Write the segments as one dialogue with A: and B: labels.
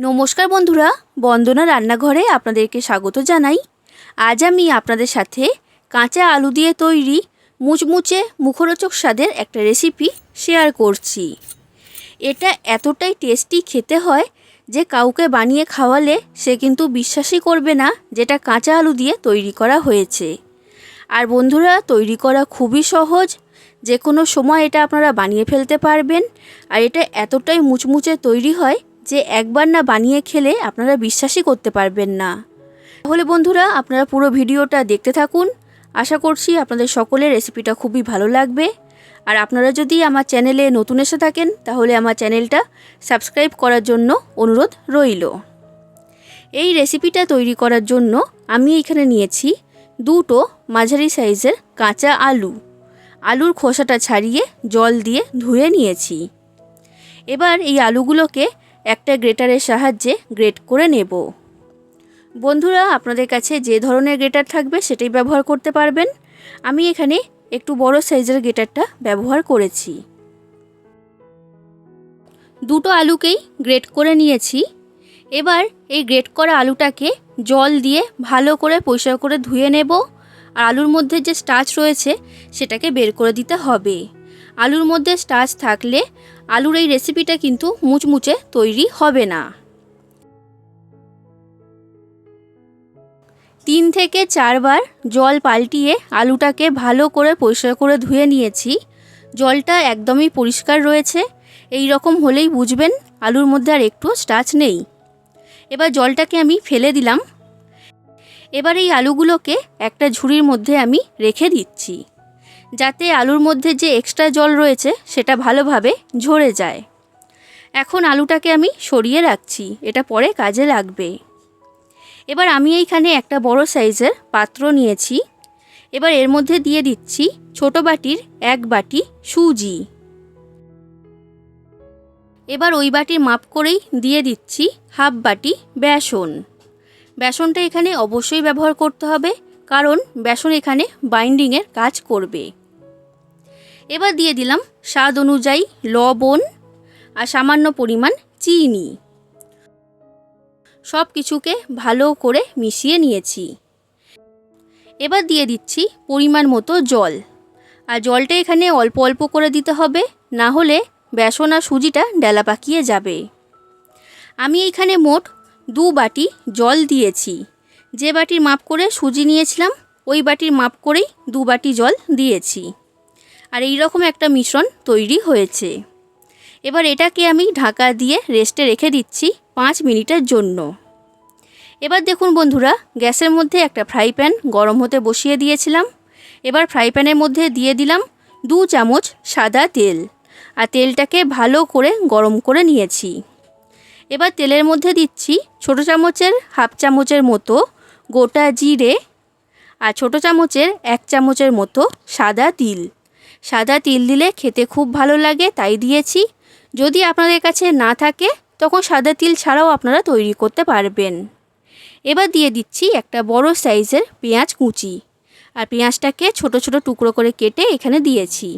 A: নমস্কার বন্ধুরা, বন্দনা রান্নাঘরে আপনাদেরকে স্বাগত জানাই। আজ আমি আপনাদের সাথে কাঁচা আলু দিয়ে তৈরি মুচমুচে মুখরোচক স্বাদের একটা রেসিপি শেয়ার করছি। এটা এতটাই টেস্টি খেতে হয় যে কাউকে বানিয়ে খাওয়ালে সে কিন্তু বিশ্বাসই করবে না যেটা কাঁচা আলু দিয়ে তৈরি করা হয়েছে। আর বন্ধুরা, তৈরি করা খুবই সহজ। যে কোনো সময় এটা আপনারা বানিয়ে ফেলতে পারবেন। আর এটা এতটাই মুচমুচে তৈরি হয় যে একবার না বানিয়ে খেলে আপনারা বিশ্বাসই করতে পারবেন না। তাহলে বন্ধুরা, আপনারা পুরো ভিডিওটা দেখতে থাকুন। আশা করছি আপনাদের সকলের রেসিপিটা খুবই ভালো লাগবে। আর আপনারা যদি আমার চ্যানেলে নতুন এসে থাকেন, তাহলে আমার চ্যানেলটা সাবস্ক্রাইব করার জন্য অনুরোধ রইল। এই রেসিপিটা তৈরি করার জন্য আমি এখানে নিয়েছি দুটো মাঝারি সাইজের কাঁচা আলু। আলুর খোসাটা ছাড়িয়ে জল দিয়ে ধুয়ে নিয়েছি। এবার এই আলুগুলোকে একটা গ্রেটারের সাহায্যে গ্রেট করে নেব। বন্ধুরা, আপনাদের কাছে যে ধরনের গ্রেটার থাকবে সেটাই ব্যবহার করতে পারবেন। আমি এখানে একটু বড় সাইজের গ্রেটারটা ব্যবহার করেছি। দুটো আলুকেই গ্রেট করে নিয়েছি। এবার এই গ্রেট করা আলুটাকে জল দিয়ে ভালো করে পরিষ্কার করে ধুয়ে নেব। আর আলুর মধ্যে যে স্টাচ রয়েছে, সেটাকে বের করে দিতে হবে। আলুর মধ্যে স্টাচ থাকলে আলুর এই রেসিপিটা কিন্তু মুচমুচে তৈরি হবে না। তিন থেকে চারবার জল পাল্টিয়ে আলুটাকে ভালো করে পরিষ্কার করে ধুয়ে নিয়েছি। জলটা একদমই পরিষ্কার রয়েছে। এই রকম হলেই বুঝবেন আলুর মধ্যে আর একটু স্টাচ নেই। এবার জলটাকে আমি ফেলে দিলাম। এবার এই আলুগুলোকে একটা ঝুড়ির মধ্যে আমি রেখে দিচ্ছি। যাতে আলুর মধ্যে যে এক্সট্রা জল রয়েছে সেটা ভালোভাবে ঝরে যায়। এখন আলুটাকে আমি সরিয়ে রাখছি, এটা পরে কাজে লাগবে। এবার আমি এইখানে একটা বড় সাইজের পাত্র নিয়েছি। এবার এর মধ্যে দিয়ে দিচ্ছি ছোট বাটির এক বাটি সুজি। এবার ওই বাটির মাপ করেই দিয়ে দিচ্ছি হাফ বাটি বেসন। বেসনটা এখানে অবশ্যই ব্যবহার করতে হবে, কারণ বেসন এখানে বাইন্ডিংয়ের কাজ করবে। এবার দিয়ে দিলাম স্বাদ অনুযায়ী লবণ আর সামান্য পরিমাণ চিনি। সব কিছুকে ভালো করে মিশিয়ে নিয়েছি। এবার দিয়ে দিচ্ছি পরিমাণ মতো জল। আর জলটা এখানে অল্প অল্প করে দিতে হবে, না হলে বেসন আর সুজিটা ডেলা পাকিয়ে যাবে। আমি এখানে মোট দু বাটি জল দিয়েছি। যে বাটির মাপ করে সুজি নিয়েছিলাম, ওই বাটির মাপ করেই দু বাটি জল দিয়েছি। আর এই রকম একটা মিশ্রণ তৈরি হয়েছে। এবার এটাকে আমি ঢাকা দিয়ে রেস্টে রেখে দিচ্ছি পাঁচ মিনিটের জন্য। এবার দেখুন বন্ধুরা, গ্যাসের মধ্যে একটা ফ্রাই প্যান গরম হতে বসিয়ে দিয়েছিলাম। এবার ফ্রাই প্যানের মধ্যে দিয়ে দিলাম দু চামচ সাদা তেল আর তেলটাকে ভালো করে গরম করে নিয়েছি। এবার তেলের মধ্যে দিচ্ছি ছোট চামচের হাফ চামচের মতো গোটা জিরে আর ছোট চামচের এক চামচের মতো সাদা তিল। সাদা তিল দিলে খেতে খুব ভালো লাগে, তাই দিয়েছি। যদি আপনাদের কাছে না থাকে, তখন সাদা তিল ছাড়াও আপনারা তৈরি করতে পারবেন। এবার দিয়ে দিচ্ছি একটা বড় সাইজের পেঁয়াজ কুচি। আর পেঁয়াজটাকে ছোট ছোট টুকরো করে কেটে এখানে দিয়েছি।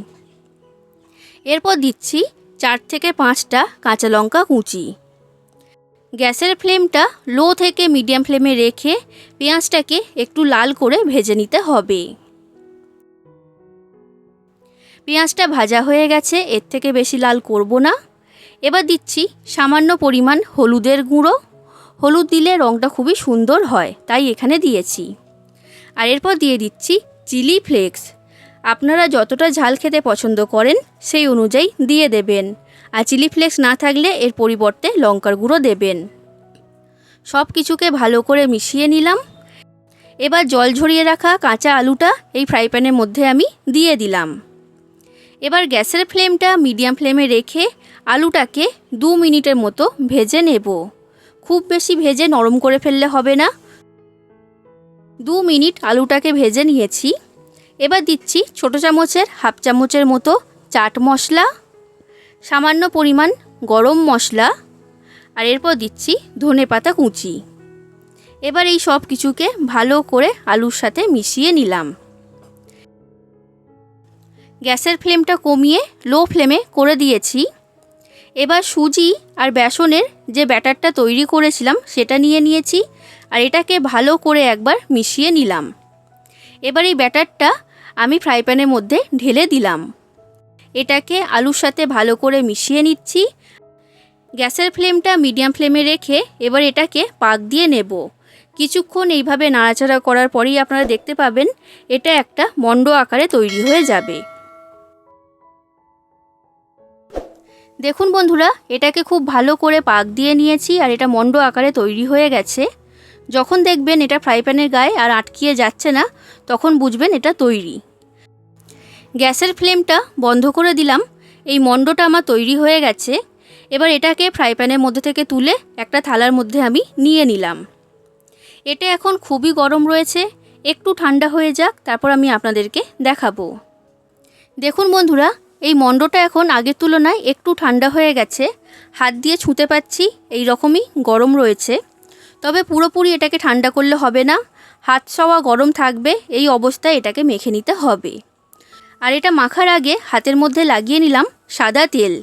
A: এরপর দিচ্ছি চার থেকে পাঁচটা কাঁচা লঙ্কা কুচি। গ্যাসের ফ্লেমটা লো থেকে মিডিয়াম ফ্লেমে রেখে পেঁয়াজটাকে একটু লাল করে ভেজে নিতে হবে। পেঁয়াজটা ভাজা হয়ে গেছে, এর থেকে বেশি লাল করব না। এবার দিচ্ছি সামান্য পরিমাণ হলুদের গুঁড়ো। হলুদ দিলে রঙটা খুবই সুন্দর হয়, তাই এখানে দিয়েছি। আর এরপর দিয়ে দিচ্ছি চিলি ফ্লেক্স। আপনারা যতটা ঝাল খেতে পছন্দ করেন, সেই অনুযায়ী দিয়ে দেবেন। আর চিলি ফ্লেক্স না থাকলে এর পরিবর্তে লঙ্কার গুঁড়ো দেবেন। সব কিছুকে ভালো করে মিশিয়ে নিলাম। এবার জল ঝরিয়ে রাখা কাঁচা আলুটা এই ফ্রাই প্যানের মধ্যে আমি দিয়ে দিলাম। এবার গ্যাসের ফ্লেমটা মিডিয়াম ফ্লেমে রেখে আলুটাকে দু মিনিটের মতো ভেজে নেব। খুব বেশি ভেজে নরম করে ফেললে হবে না। দু মিনিট আলুটাকে ভেজে নিয়েছি। এবার দিচ্ছি ছোটো চামচের, হাফ চামচের মতো চাট মশলা, সামান্য পরিমাণ গরম মশলা, আর এরপর দিচ্ছি ধনে পাতা কুচি। এবার এই সব কিছুকে ভালো করে আলুর সাথে মিশিয়ে নিলাম। গ্যাসের ফ্লেমটা কমিয়ে লো ফ্লেমে করে দিয়েছি। এবার সুজি আর বেসনের যে ব্যাটারটা তৈরি করেছিলাম সেটা নিয়ে নিয়েছি আর এটাকে ভালো করে একবার মিশিয়ে নিলাম। এবার এই ব্যাটারটা আমি ফ্রাই প্যানের মধ্যে ঢেলে দিলাম। এটাকে আলুর সাথে ভালো করে মিশিয়ে নিচ্ছি। গ্যাসের ফ্লেমটা মিডিয়াম ফ্লেমে রেখে এবার এটাকে পাক দিয়ে নেব। কিছুক্ষণ এইভাবে নাড়াচাড়া করার পরেই আপনারা দেখতে পাবেন, এটা একটা মণ্ড আকারে তৈরি হয়ে যাবে। দেখুন বন্ধুরা, এটাকে খুব ভালো করে পাক দিয়ে নিয়েছি আর এটা মণ্ড আকারে তৈরি হয়ে গেছে। যখন দেখবেন এটা ফ্রাই প্যানের গায়ে আর আটকিয়ে যাচ্ছে না, তখন বুঝবেন এটা তৈরি। গ্যাসের ফ্লেমটা বন্ধ করে দিলাম। এই মণ্ডটা আমার তৈরি হয়ে গেছে। এবার এটাকে ফ্রাই প্যানের মধ্যে থেকে তুলে একটা থালার মধ্যে আমি নিয়ে নিলাম। এটা এখন খুবই গরম রয়েছে, একটু ঠান্ডা হয়ে যাক, তারপর আমি আপনাদেরকে দেখাবো। দেখুন বন্ধুরা এই মণ্ডটা এখন আগের তুলনায় একটু ঠান্ডা হয়ে গেছে। হাত দিয়ে ছুঁতে পাচ্ছি, এই রকমই গরম রয়েছে। তবে পুরোপুরি এটাকে ঠান্ডা করলে হবে না। হাত সওয়া গরম থাকবে, এই অবস্থায় এটাকে মেখে নিতে হবে। আর এটা মাখার আগে হাতের মধ্যে লাগিয়ে নিলাম সাদা তেল।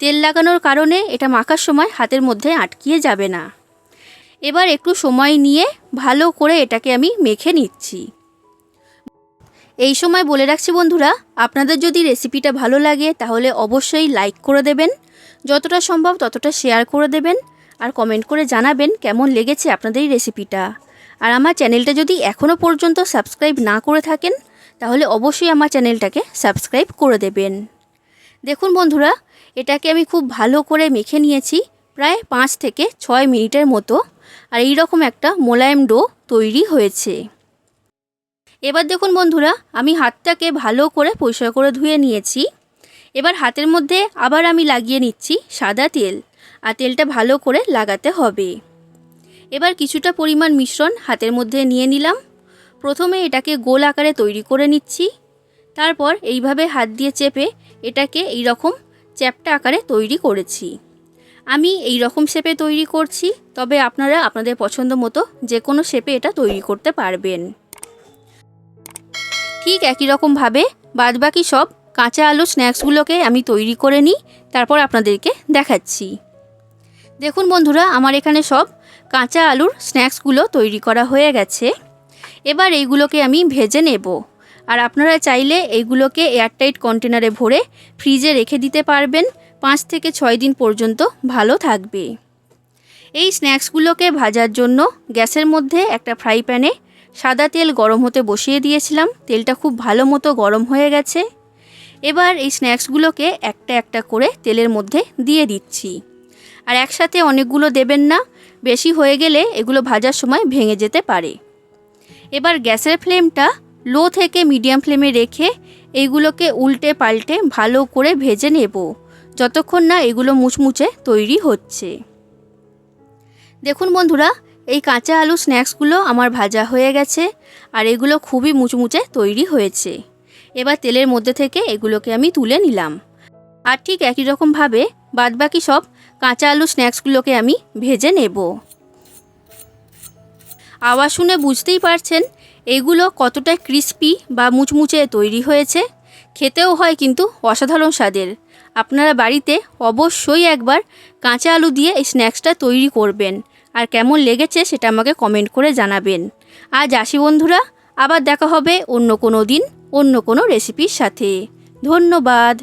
A: তেল লাগানোর কারণে এটা মাখার সময় হাতের মধ্যে আটকিয়ে যাবে না। এবার একটু সময় নিয়ে ভালো করে এটাকে আমি মেখে নিচ্ছি। এই সময় বলে রাখছি বন্ধুরা, আপনাদের যদি রেসিপিটা ভালো লাগে, তাহলে অবশ্যই লাইক করে দেবেন। যতটা সম্ভব ততটা শেয়ার করে দেবেন আর কমেন্ট করে জানাবেন কেমন লেগেছে আপনাদের এই রেসিপিটা আর আমার চ্যানেলটা যদি এখনও পর্যন্ত সাবস্ক্রাইব না করে থাকেন, তাহলে অবশ্যই আমার চ্যানেলটাকে সাবস্ক্রাইব করে দেবেন। দেখুন বন্ধুরা, এটাকে আমি খুব ভালো করে মেখে নিয়েছি, প্রায় পাঁচ থেকে ছয় মিনিটের মতো। আর এই রকম একটা মোলায়েম ডো তৈরি হয়েছে। এবার দেখুন বন্ধুরা, আমি হাতটাকে ভালো করে পরিষ্কার করে ধুয়ে নিয়েছি। এবার হাতের মধ্যে আবার আমি লাগিয়ে নিচ্ছি সাদা তেল, আর তেলটা ভালো করে লাগাতে হবে। এবার কিছুটা পরিমাণ মিশ্রণ হাতের মধ্যে নিয়ে নিলাম। প্রথমে এটাকে গোল আকারে তৈরি করে নিচ্ছি। তারপর এইভাবে হাত দিয়ে চেপে এটাকে এই রকম চ্যাপটা আকারে তৈরি করেছি। আমি এই রকম শেপে তৈরি করছি, তবে আপনারা আপনাদের পছন্দ মতো যে কোনো শেপে এটা তৈরি করতে পারবেন। ঠিক একই রকমভাবে বাদবাকি সব কাঁচা আলু স্ন্যাক্সগুলোকে আমি তৈরি করে নিই, তারপর আপনাদেরকে দেখাচ্ছি। দেখুন বন্ধুরা, আমার এখানে সব কাঁচা আলুর স্ন্যাক্সগুলো তৈরি করা হয়ে গেছে। এবার এইগুলোকে আমি ভেজে নেব। আর আপনারা চাইলে এইগুলোকে এয়ারটাইট কন্টেনারে ভরে ফ্রিজে রেখে দিতে পারবেন। পাঁচ থেকে ছয় দিন পর্যন্ত ভালো থাকবে। এই স্ন্যাক্সগুলোকে ভাজার জন্য গ্যাসের মধ্যে একটা ফ্রাই প্যানে সাদা তেল গরম হতে বসিয়ে দিয়েছিলাম। তেলটা খুব ভালো মতো গরম হয়ে গেছে। এবার এই স্ন্যাক্সগুলোকে একটা একটা করে তেলের মধ্যে দিয়ে দিচ্ছি। আর একসাথে অনেকগুলো দেবেন না, বেশি হয়ে গেলে এগুলো ভাজার সময় ভেঙে যেতে পারে। এবার গ্যাসের ফ্লেমটা লো থেকে মিডিয়াম ফ্লেমে রেখে এইগুলোকে উল্টে পাল্টে ভালো করে ভেজে নেব, যতক্ষণ না এগুলো মুচমুচে তৈরি হচ্ছে। দেখুন বন্ধুরা এই কাঁচা আলু স্ন্যাক্সগুলো আমার ভাজা হয়ে গেছে আর এগুলো খুবই মুচমুচে তৈরি হয়েছে। এবার তেলের মধ্যে থেকে এগুলোকে আমি তুলে নিলাম। আর ঠিক একই রকমভাবে বাদবাকি সব কাঁচা আলু স্ন্যাক্সগুলোকে আমি ভেজে নেব। আওয়াজ শুনে বুঝতেই পারছেন, এগুলো কতটা ক্রিস্পি বা মুচমুচে তৈরি হয়েছে। খেতেও হয় কিন্তু অসাধারণ স্বাদের। আপনারা বাড়িতে অবশ্যই একবার কাঁচা আলু দিয়ে এই স্ন্যাক্সটা তৈরি করবেন। আর কেমন লেগেছে সেটা আমাকে কমেন্ট করে জানাবেন। আজ আসি বন্ধুরা, আবার দেখা হবে অন্য কোনো দিন, অন্য কোনো রেসিপির সাথে। ধন্যবাদ।